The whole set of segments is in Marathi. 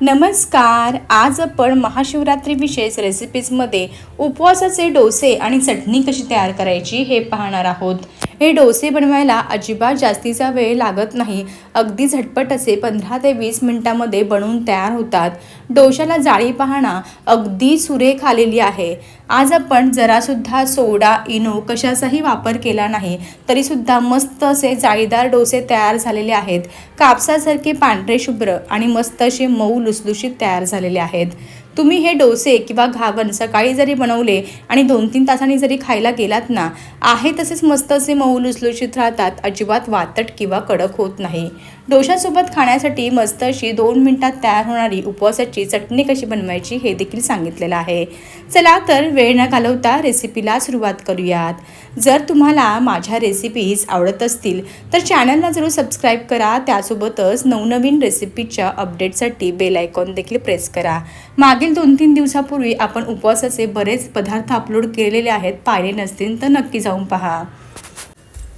नमस्कार. आज आपण महाशिवरात्री विशेष रेसिपीजमध्ये उपवासाचे डोसे आणि चटणी कशी तयार करायची हे पाहणार आहोत. हे डोसे बनवायला अजिबात जास्तीचा वेळ लागत नाही. अगदी झटपट असे पंधरा ते वीस मिनटामध्ये बनवून तयार होतात. डोशाला जाळी पाहणा अगदी सुरेख आलेली आहे. आज आपण जरासुद्धा सोडा इनो कशाचाही वापर केला नाही तरीसुद्धा मस्त असे जाळीदार डोसे तयार झालेले आहेत. कापसासारखे पांढरे शुभ्र आणि मस्त असे मऊ लुसलुशीत तयार झालेले आहेत. तुम्ही हे डोसे किंवा घावन सकाळी जरी बनवले आणि दोन तीन तासांनी जरी खायला गेलात ना आहे तसेच मस्त असे मऊ लुसलुशीत राहतात अजिबात वातट किंवा कडक होत नाही. डोशासोबत खाण्यासाठी मस्त अशी दोन मिनिटात तयार होणारी उपवासाची चटणी कशी बनवायची हे देखील सांगितलेलं आहे. चला तर वेळ न घालवता रेसिपीला सुरुवात करूयात. जर तुम्हाला माझ्या रेसिपीज आवडत असतील तर चॅनलला जरूर सबस्क्राईब करा. त्यासोबतच नवनवीन रेसिपीच्या अपडेटसाठी बेल आयकॉन देखील प्रेस करा. मागील दोन तीन दिवसापूर्वी आपण उपवासाचे बरेच पदार्थ अपलोड केलेले आहेत. पाहिले नसतील तर नक्की जाऊन पहा.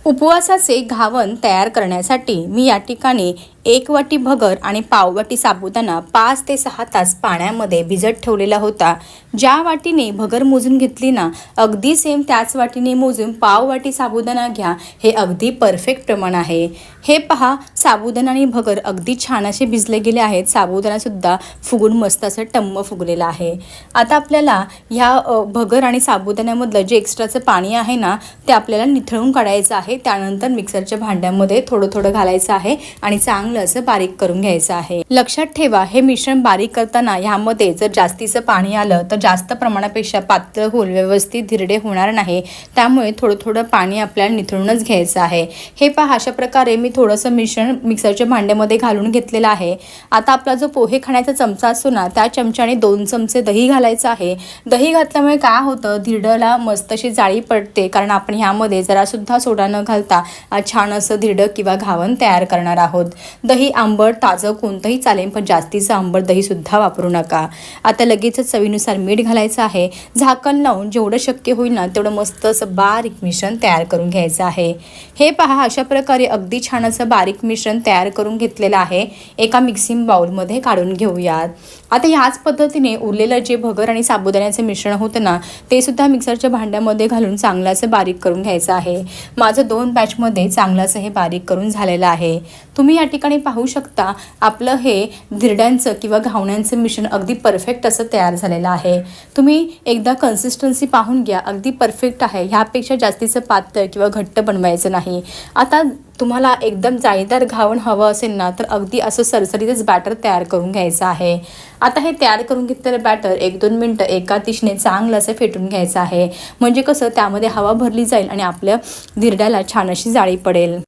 उपवासाचे घावन तयार करण्यासाठी मी या ठिकाणी एक वाटी भगर आणि पाववाटी साबुदाणा पाच ते सहा तास पाण्यामध्ये भिजत ठेवलेला होता. ज्या वाटीने भगर मोजून घेतली ना अगदी सेम त्याच वाटीने मोजून पाव वाटी साबुदाणा घ्या हे अगदी परफेक्ट प्रमाण आहे. हे पहा साबुदाणा आणि भगर अगदी छान असे भिजले गेले आहेत. साबुदाणासुद्धा फुगून मस्त असं टम्म फुगलेलं आहे. आता आपल्याला ह्या भगर आणि साबुदाण्यामधलं जे एक्स्ट्राचं पाणी आहे ना ते आपल्याला निथळून काढायचं आहे. त्यानंतर मिक्सरच्या भांड्यामध्ये थोडं थोडं घालायचं आहे आणि चांगलं असं बारीक करून घ्यायचं आहे. लक्षात ठेवा हे मिश्रण बारीक करताना ह्यामध्ये जर जास्तीचं पाणी आलं तर जास्त प्रमाणापेक्षा पातळ होईल व्यवस्थित धिरडे होणार नाही. त्यामुळे थोडं थोडं पाणी आपल्याला निथळूनच घ्यायचं आहे. हे पहा अशा प्रकारे मी थोडंसं मिश्रण मिक्सरच्या भांड्यामध्ये घालून घेतलेलं आहे. आता आपला जो पोहे खाण्याचा चमचा असतो ना त्या चमच्याने दोन चमचे दही घालायचं आहे. दही घातल्यामुळे काय होतं? धिरडला मस्त अशी जाळी पडते कारण आपण ह्यामध्ये जरासुद्धा सोडा न घालता छान असं धिरडं किंवा घावन तयार करणार आहोत. दही आंबट ताजं कोणतंही चालेल पण जास्तीचं आंबट दहीसुद्धा वापरू नका. आता लगेचच चवीनुसार मीठ घालायचं आहे. झाकण लावून जेवढं शक्य होईल ना तेवढं मस्त असं बारीक मिश्रण तयार करून घ्यायचं आहे. हे पहा अशा प्रकारे अगदी छान असं बारीक मिश्रण तयार करून घेतलेलं आहे. एका मिक्सिंग बाउलमध्ये काढून घेऊयात. आता ह्याच पद्धतीने उरलेलं जे भगर आणि साबुदाण्याचं मिश्रण होतं ना ते सुद्धा मिक्सरच्या भांड्यामध्ये घालून चांगलं असं बारीक करून घ्यायचं आहे. माझं दोन बॅचमध्ये चांगलं असं हे बारीक करून झालेलं आहे. तुम्ही या ठिकाणी पाहू शकता आपलं हे धिरड्यांचं किंवा घावण्यांचं मिश्रण अगदी परफेक्ट असं तयार झालेलं आहे. तुम्ही एकदा कन्सिस्टन्सी पाहून घ्या अगदी परफेक्ट आहे. ह्यापेक्षा जास्तीचं पातळ किंवा घट्ट बनवायचं नाही. आता तुम्हाला एकदम जाळीदार घावण हवं असेल ना तर अगदी असं सरसरीतच बॅटर तयार करून घ्यायचं आहे. आता हे तयार करून घेतलेलं बॅटर एक दोन मिनटं एका दिशेने चांगलं असं फेटून घ्यायचं आहे. म्हणजे कसं त्यामध्ये हवा भरली जाईल आणि आपल्या धिरड्याला छान अशी जाळी पडेल.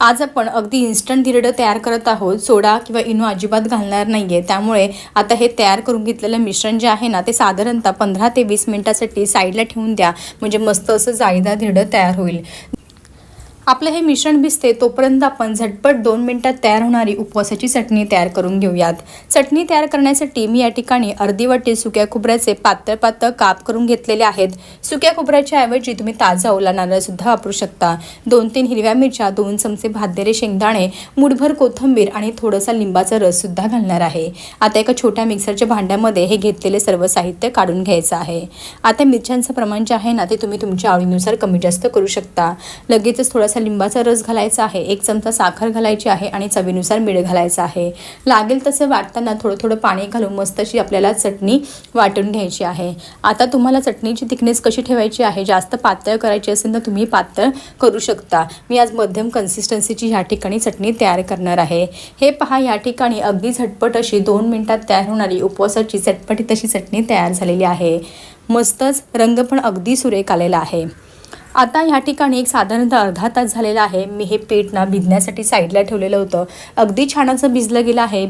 आज आपण अगदी इन्स्टंट धिरडं तयार करत आहोत. सोडा किंवा इनो अजिबात घालणार नाही आहे त्यामुळे आता हे तयार करून घेतलेलं मिश्रण जे आहे ना ते साधारणतः पंधरा ते वीस मिनटासाठी साईडला ठेवून द्या. म्हणजे मस्त असं जाळीदार धिरडं तयार होईल. आपलं हे मिश्रण भिजते तोपर्यंत आपण झटपट दोन मिनटात तयार होणारी उपवासाची चटणी तयार करून घेऊयात. चटणी तयार करण्यासाठी मी या ठिकाणी अर्धी वाटी सुक्या खोबऱ्याचे पातळ पातळ काप करून घेतलेले आहेत. सुक्या खोबऱ्याच्या ऐवजी तुम्ही ताजा ओला नारळ सुद्धा वापरू शकता. दोन तीन हिरव्या मिरच्या दोन चमचे भातदेरे शेंगदाणे मुठभर कोथिंबीर आणि थोडासा लिंबाचा रस सुद्धा घालणार आहे. आता एका छोट्या मिक्सरच्या भांड्यामध्ये हे घेतलेले सर्व साहित्य काढून घ्यायचं आहे. आता मिरच्यांचं प्रमाण जे आहे ना ते तुम्ही तुमच्या आवडीनुसार कमी जास्त करू शकता. लगेचच थोडासा लिंबाचा रस घालायचा आहे एक चमचा साखर घालायची आहे आणि चवीनुसार मीठ घालायचं आहे. लागेल तसं वाटताना थोडं थोडं पाणी घालून मस्त अशी आपल्याला चटणी वाटून घ्यायची आहे. आता तुम्हाला चटणीची थिकनेस कशी ठेवायची आहे जास्त पातळ करायची असेल तर तुम्ही पातळ करू शकता. मी आज मध्यम कन्सिस्टन्सीची ह्या ठिकाणी चटणी तयार करणार आहे. हे पहा या ठिकाणी अगदी झटपट अशी दोन मिनटात तयार होणारी उपवासाची चटपटीत अशी चटणी तयार झालेली आहे. मस्तच रंग पण अगदी सुरेख आलेला आहे. आता ह्या ठिकाणी एक साधारणतः अर्धा तास झालेला आहे. मी हे पीठ ना भिजण्यासाठी साईडला ठेवलेलं होतं. अगदी छान असं भिजलं गेलं आहे.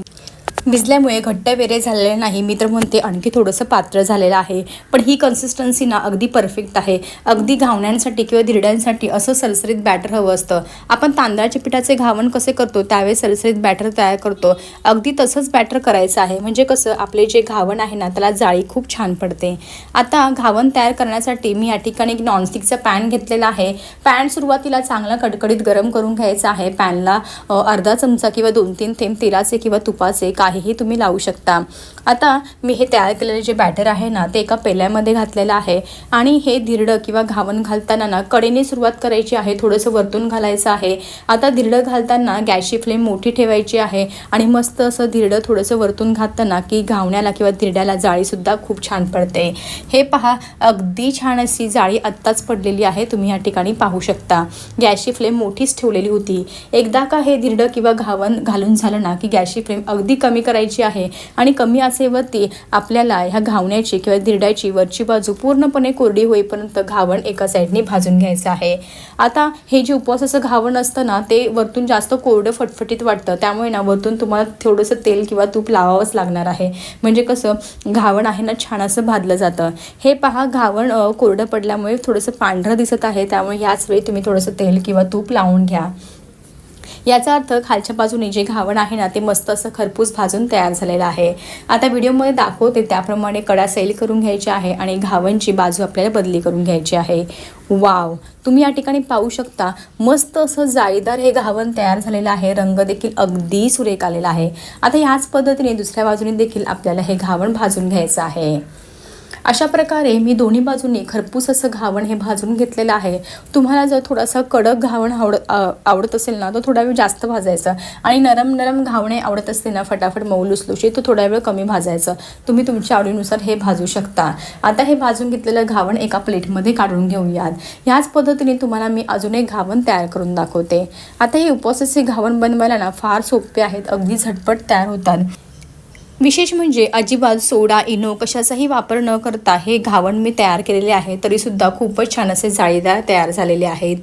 भिजल्यामुळे घट्ट वेरे झालेले नाही. मी तर म्हणते आणखी थोडंसं पात्र झालेलं आहे. पण ही कन्सिस्टन्सी ना अगदी परफेक्ट आहे. अगदी घावण्यांसाठी किंवा धिरड्यांसाठी असं सरसरीत बॅटर हवं असतं. आपण तांदळाच्या पिठाचे घावण कसे करतो त्यावेळेस सरसरीत बॅटर तयार करतो. अगदी तसंच बॅटर करायचं आहे. म्हणजे कसं आपले जे घावण आहे ना त्याला जाळी खूप छान पडते. आता घावण तयार करण्यासाठी मी या ठिकाणी एक नॉनस्टिकचा पॅन घेतलेला आहे. पॅन सुरुवातीला चांगला कडकडीत गरम करून घ्यायचा आहे. पॅनला अर्धा चमचा किंवा दोन तीन थेंब तेलाचे किंवा तुपाचे काही हे तुम्ही लावू शकता. आता मी हे तयार केलेले जे बॅटर आहे ना ते एका पेल्यामध्ये घातलेलं आहे. आणि हे धिरडं किंवा घावण घालताना ना कडेने सुरुवात करायची आहे थोडंसं वरतून घालायचं आहे. आता धिरडं घालताना गॅसची फ्लेम मोठी ठेवायची आहे आणि मस्त असं धिरडं थोडंसं वरतून घालताना की घावण्याला किंवा धिरड्याला जाळीसुद्धा खूप छान पडते. हे पहा अगदी छान अशी जाळी आत्ताच पडलेली आहे तुम्ही या ठिकाणी पाहू शकता. गॅसची फ्लेम मोठीच ठेवलेली होती. एकदा का हे धिरडं किंवा घावण घालून झालं ना की गॅसची फ्लेम अगदी कमी करायची आहे आणि कमी आचेवरती आपल्याला ह्या घावण्याची किंवा धिरड्याची वरची बाजू पूर्णपणे कोरडी होईपर्यंत घावण एका साईडने भाजून घ्यायचं आहे. आता हे जे उपवासाचं घावण असतं ना ते वरतून जास्त कोरडं फटफटीत वाटतं. त्यामुळे ना वरतून तुम्हाला थोडंसं तेल किंवा तूप लावावंच लागणार आहे. म्हणजे कसं घावण आहे ना छान असं भाजलं जातं. हे पहा घावण कोरडं पडल्यामुळे थोडंसं पांढरं दिसत आहे. त्यामुळे याच वेळी तुम्ही थोडंसं तेल किंवा तूप लावून घ्या. याचा अर्थ खालच्या बाजूने जे घावण आहे ना ते मस्त असं खरपूस भाजून तयार झालेलं आहे. आता व्हिडिओमध्ये दाखवते त्याप्रमाणे कडा सैल करून घ्यायची आहे आणि घावणची बाजू आपल्याला बदली करून घ्यायची आहे. वाव! तुम्ही या ठिकाणी पाहू शकता मस्त असं जाळीदार हे घावण तयार झालेलं आहे. रंग देखील अगदी सुरेख आलेला आहे. आता ह्याच पद्धतीने दुसऱ्या बाजूने देखील आपल्याला हे घावण भाजून घ्यायचं आहे. अशा प्रकारे मी दोन्ही बाजूंनी खरपूस असं घावण हे भाजून घेतलेलं आहे. तुम्हाला जर थोडासा कडक घावण आवड आवडत असेल ना तर थोडा वेळ जास्त भाजायचं. आणि नरम नरम घावणे आवडत असते ना फटाफट मऊ लुसलुशी तो थोडा वेळ कमी भाजायचं. तुम्ही तुमच्या आवडीनुसार हे भाजू शकता. आता हे भाजून घेतलेलं घावण एका प्लेटमध्ये काढून घेऊयात. ह्याच पद्धतीने तुम्हाला मी अजून एक घावण तयार करून दाखवते. आता हे उपवासाचे घावण बनवायला ना फार सोपे आहेत. अगदी झटपट तयार होतात. विशेष म्हणजे अजिबात सोडा इनो कशाचाही वापर न करता हे घावण मी तयार केलेले आहे तरीसुद्धा खूपच छान असे जाळीदार तयार झालेले आहेत.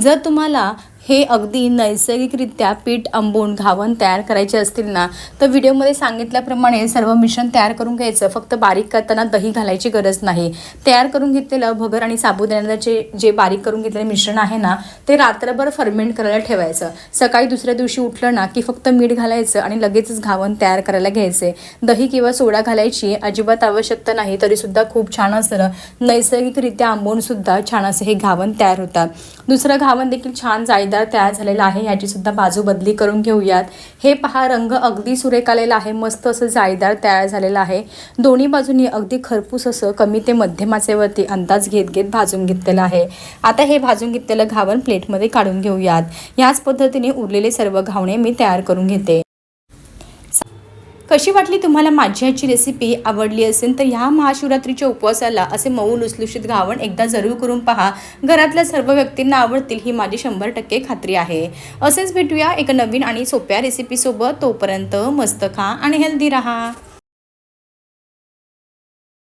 जर तुम्हाला हे अगदी नैसर्गिकरित्या पीठ आंबून घावण तयार करायचे असतील ना तर व्हिडिओमध्ये सांगितल्याप्रमाणे सर्व मिश्रण तयार करून घ्यायचं. फक्त बारीक करताना दही घालायची गरज नाही. तयार करून घेतलेलं भगर आणि साबुदाण्याचे जे बारीक करून घेतलेलं मिश्रण आहे ना ते रात्रभर फर्मेंट करायला ठेवायचं. सकाळी दुसऱ्या दिवशी उठलं ना की फक्त मीठ घालायचं आणि लगेचच घावण तयार करायला घ्यायचे. दही किंवा सोडा घालायची अजिबात आवश्यकता नाही तरीसुद्धा खूप छान असं नैसर्गिकरित्या आंबूनसुद्धा छान असं हे घावण तयार होतात. दुसरं घावण देखील छान जाळीदार तयार झालेला आहे याची सुद्धा बाजू बदली करून घेऊयात. हे पहा रंग अगदी सुरेख आलेला आहे मस्त असं जाळीदार तयार झालेलं आहे. दोन्ही बाजूनी अगदी खरपूस असं कमी ते मध्यमाचेवरती अंदाज घेत घेत भाजून घेतलेलं आहे. आता हे भाजून घेतलेलं घावण प्लेटमध्ये काढून घेऊयात. याच पद्धतीने उरलेले सर्व घावणे मी तयार करून घेते. कशी वाटली तुम्हाला माझी ह्याची रेसिपी आवडली असेल तर ह्या महाशिवरात्रीच्या उपवासाला असे मऊ लुसलुशीत घावण एकदा जरूर करून पहा. घरातल्या सर्व व्यक्तींना आवडतील ही माझी शंभर टक्के खात्री आहे. असेच भेटूया एका नवीन आणि सोप्या रेसिपीसोबत तोपर्यंत मस्त खा आणि हेल्दी राहा.